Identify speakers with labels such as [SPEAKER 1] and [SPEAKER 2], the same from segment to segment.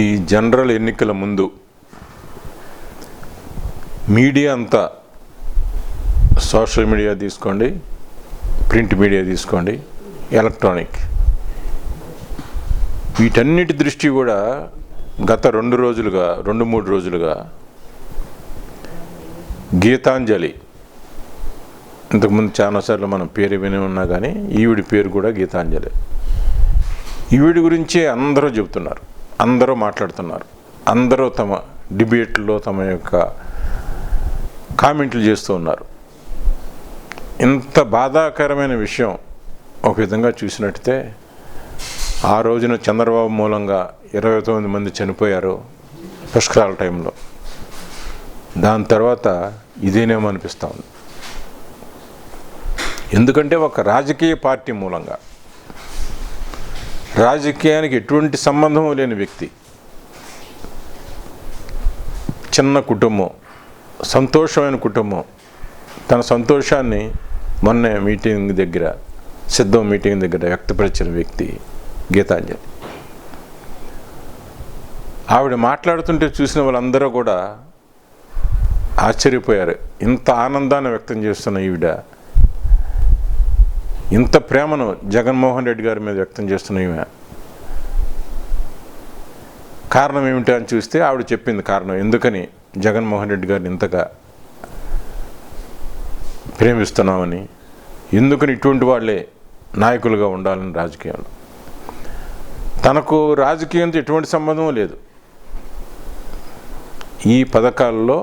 [SPEAKER 1] ఈ జనరల్ ఎన్నికల ముందు మీడియా అంతా సోషల్ మీడియా తీసుకోండి ప్రింట్ మీడియా తీసుకోండి ఎలక్ట్రానిక్. వీటన్నిటి దృష్టి కూడా గత రెండు రోజులుగా రెండు మూడు రోజులుగా గీతాంజలి. ఇంతకుముందు చాలాసార్లు మనం పేరు విని ఉన్నా కానీ ఈవిడి పేరు కూడా గీతాంజలి. ఈవిడి గురించే అందరూ చెబుతున్నారు. అందరూ మాట్లాడుతున్నారు. అందరూ తమ డిబేట్లో తమ యొక్క కామెంట్లు చేస్తూ ఉన్నారు. ఇంత బాధాకరమైన విషయం ఒక విధంగా చూసినట్టే ఆ రోజున చంద్రబాబు మూలంగా ఇరవై తొమ్మిది మంది చనిపోయారు పుష్కరాల టైంలో. దాని తర్వాత ఇదేనేమో అనిపిస్తూ ఉంది. ఎందుకంటే ఒక రాజకీయ పార్టీ మూలంగా రాజకీయానికి ఎటువంటి సంబంధం లేని వ్యక్తి. చిన్న కుటుంబం సంతోషమైన కుటుంబం. తన సంతోషాన్ని మొన్న మీటింగ్ దగ్గర సిద్ధం మీటింగ్ దగ్గర వ్యక్తపరిచిన వ్యక్తి గీతాంజలి. ఆవిడ మాట్లాడుతుంటే చూసిన వాళ్ళందరూ కూడా ఆశ్చర్యపోయారు. ఇంత ఆనందాన్ని వ్యక్తం చేస్తున్న ఈవిడ ఇంత ప్రేమను జగన్మోహన్ రెడ్డి గారి మీద వ్యక్తం చేస్తున్న ఈమె కారణం ఏమిటి అని చూస్తే ఆవిడ చెప్పింది కారణం. ఎందుకని జగన్మోహన్ రెడ్డి గారిని ఇంతగా ప్రేమిస్తున్నామని? ఎందుకని ఇటువంటి వాళ్ళే నాయకులుగా ఉండాలని రాజకీయంలో తనకు రాజకీయంతో ఎటువంటి సంబంధం లేదు. ఈ పథకాల్లో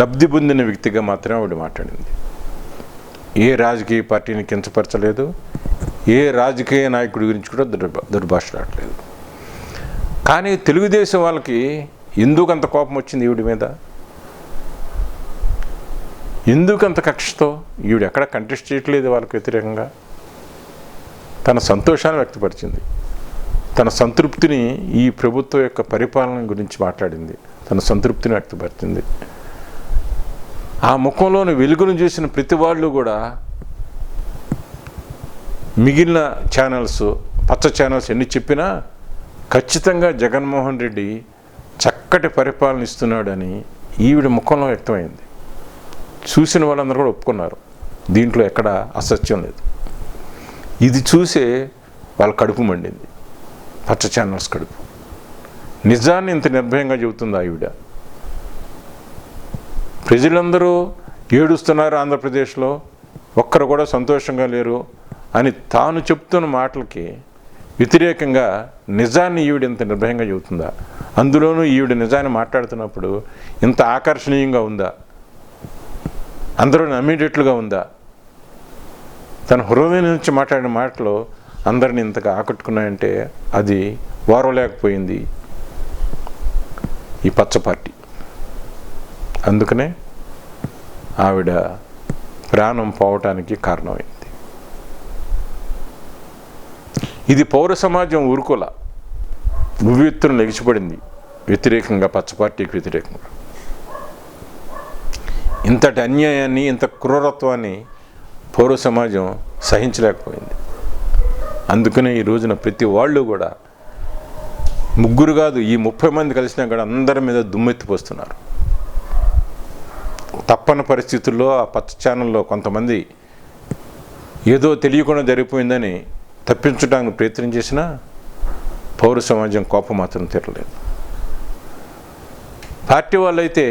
[SPEAKER 1] లబ్ధి పొందిన వ్యక్తిగా మాత్రమే ఆవిడ మాట్లాడింది. ఏ రాజకీయ పార్టీని కించపరచలేదు ఏ రాజకీయ నాయకుడి గురించి కూడా దుర్భ దుర్భాషలాడలేదు కానీ తెలుగుదేశం వాళ్ళకి ఎందుకు అంత కోపం వచ్చింది ఈవిడి మీద? ఎందుకు అంత కక్షతో ఈవిడ ఎక్కడ కంటెస్ట్ చేయట్లేదు వాళ్ళకి వ్యతిరేకంగా? తన సంతోషాన్ని వ్యక్తపరిచింది. తన సంతృప్తిని ఈ ప్రభుత్వం యొక్క పరిపాలన గురించి మాట్లాడింది. తన సంతృప్తిని వ్యక్తపరిచింది. ఆ ముఖంలోని వెలుగును చూసిన ప్రతి వాళ్ళు కూడా మిగిలిన ఛానల్స్ పచ్చ ఛానల్స్ ఎన్ని చెప్పినా ఖచ్చితంగా జగన్మోహన్ రెడ్డి చక్కటి పరిపాలన ఇస్తున్నాడని ఈవిడ ముఖంలో వ్యక్తమైంది. చూసిన వాళ్ళందరూ కూడా ఒప్పుకున్నారు. దీంట్లో ఎక్కడ అసత్యం లేదు. ఇది చూసే వాళ్ళ కడుపు మండింది. పచ్చ ఛానల్స్ కడుపు. నిజాన్ని ఇంత నిర్భయంగా చెబుతుంది ఆవిడ ప్రజలందరూ ఏడుస్తున్నారు ఆంధ్రప్రదేశ్లో. ఒక్కరు కూడా సంతోషంగా లేరు అని తాను చెప్తున్న మాటలకి వ్యతిరేకంగా నిజాన్ని ఈవిడ ఇంత నిర్భయంగా చెబుతుందా? అందులోనూ ఈవిడ నిజాన్ని మాట్లాడుతున్నప్పుడు ఇంత ఆకర్షణీయంగా ఉందా? అందరూ నమ్మేటట్లుగా ఉందా? తన హృదయం నుంచి మాట్లాడిన మాటలు అందరిని ఇంతగా ఆకట్టుకున్నాయంటే అది ఓరవలేకపోయింది ఈ పచ్చ పార్టీ. అందుకనే ఆవిడ ప్రాణం పోవటానికి కారణమైంది. ఇది పౌర సమాజం ఊరుకోల. ఉవ్వెత్తున లెగిసిపడింది వ్యతిరేకంగా పచ్చ పార్టీకి వ్యతిరేకంగా. ఇంతటి అన్యాయాన్ని ఇంత క్రూరత్వాన్ని పౌర సమాజం సహించలేకపోయింది. అందుకనే ఈ రోజున ప్రతి వాళ్ళు కూడా ముగ్గురు కాదు ఈ ముప్పై మంది కలిసినా కూడా అందరి మీద దుమ్మెత్తిపోస్తున్నారు తప్పని పరిస్థితుల్లో ఆ పచ్చ ఛానల్లో కొంతమంది ఏదో తెలియకుండా జరిగిపోయిందని తప్పించడానికి ప్రయత్నం చేసినా పౌర సమాజం కోపం మాత్రం తీరలేదు. పార్టీ వాళ్ళైతే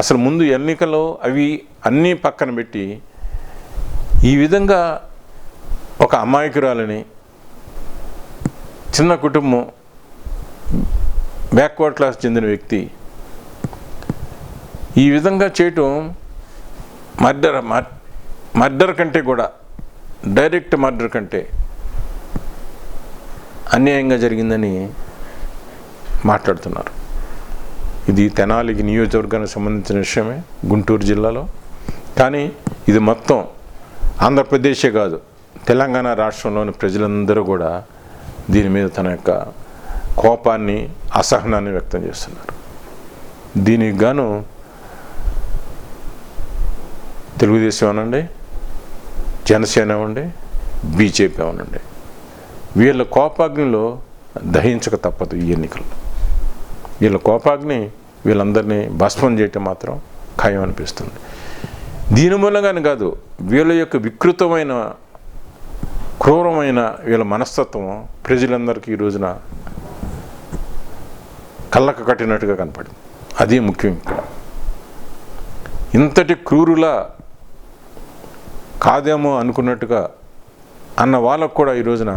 [SPEAKER 1] అసలు ముందు ఎన్నికలో అవి అన్నీ పక్కన పెట్టి ఈ విధంగా ఒక అమాయకురాలని చిన్న కుటుంబం బ్యాక్వర్డ్ క్లాస్ చెందిన వ్యక్తి ఈ విధంగా చేయటం మర్డర్ మర్డర్ కంటే కూడా డైరెక్ట్ మర్డర్ కంటే అన్యాయంగా జరిగిందని మాట్లాడుతున్నారు. ఇది తెనాలికి నియోజకవర్గానికి సంబంధించిన విషయమే గుంటూరు జిల్లాలో. కానీ ఇది మొత్తం ఆంధ్రప్రదేశే కాదు తెలంగాణ రాష్ట్రంలోని ప్రజలందరూ కూడా దీని మీద తన యొక్క కోపాన్ని అసహనాన్ని వ్యక్తం చేస్తున్నారు. దీనికి గాను తెలుగుదేశం అనండి జనసేన అవ్వండి బీజేపీ అవ్వనండి. వీళ్ళ కోపాగ్నిలో దహించక తప్పదు ఈ ఎన్నికల్లో వీళ్ళ కోపాగ్ని వీళ్ళందరినీ భస్మం చేయటం మాత్రం ఖాయం అనిపిస్తుంది. దీని మూలంగానే కాదు వీళ్ళ యొక్క వికృతమైన క్రూరమైన వీళ్ళ మనస్తత్వం ప్రజలందరికీ ఈ రోజున కళ్ళకు కట్టినట్టుగా కనపడింది. అదే ముఖ్యం ఇక్కడ. ఇంతటి క్రూరుల కాదేమో అనుకున్నట్టుగా అన్న వాళ్ళకు కూడా ఈ రోజున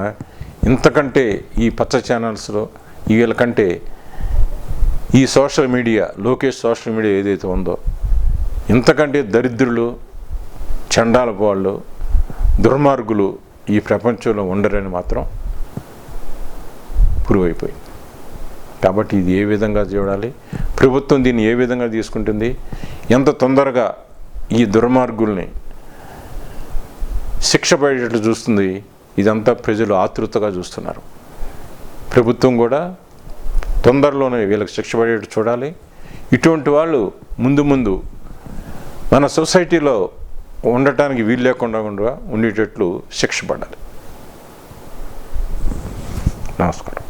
[SPEAKER 1] ఇంతకంటే ఈ పచ్చ ఛానల్స్లో వీళ్ళకంటే ఈ social media Lokesh social media ఏదైతే ఉందో ఇంతకంటే దరిద్రులు చండాల వాళ్ళు దుర్మార్గులు ఈ ప్రపంచంలో ఉండరని మాత్రం ప్రూవ్ అయిపోయింది కాబట్టి ఇది ఏ విధంగా చూడాలి? ప్రభుత్వం దీన్ని ఏ విధంగా తీసుకుంటుంది? ఎంత తొందరగా ఈ దుర్మార్గుల్ని శిక్ష పడేటట్లు చూస్తుంది. ఇదంతా ప్రజలు ఆతృతగా చూస్తున్నారు. ప్రభుత్వం కూడా తొందరలోనే వీళ్ళకి శిక్ష పడేటట్టు చూడాలి. ఇటువంటి వాళ్ళు ముందు ముందు మన సొసైటీలో ఉండటానికి వీలు లేకుండా ఉండేటట్లు శిక్ష పడాలి. నమస్కారం.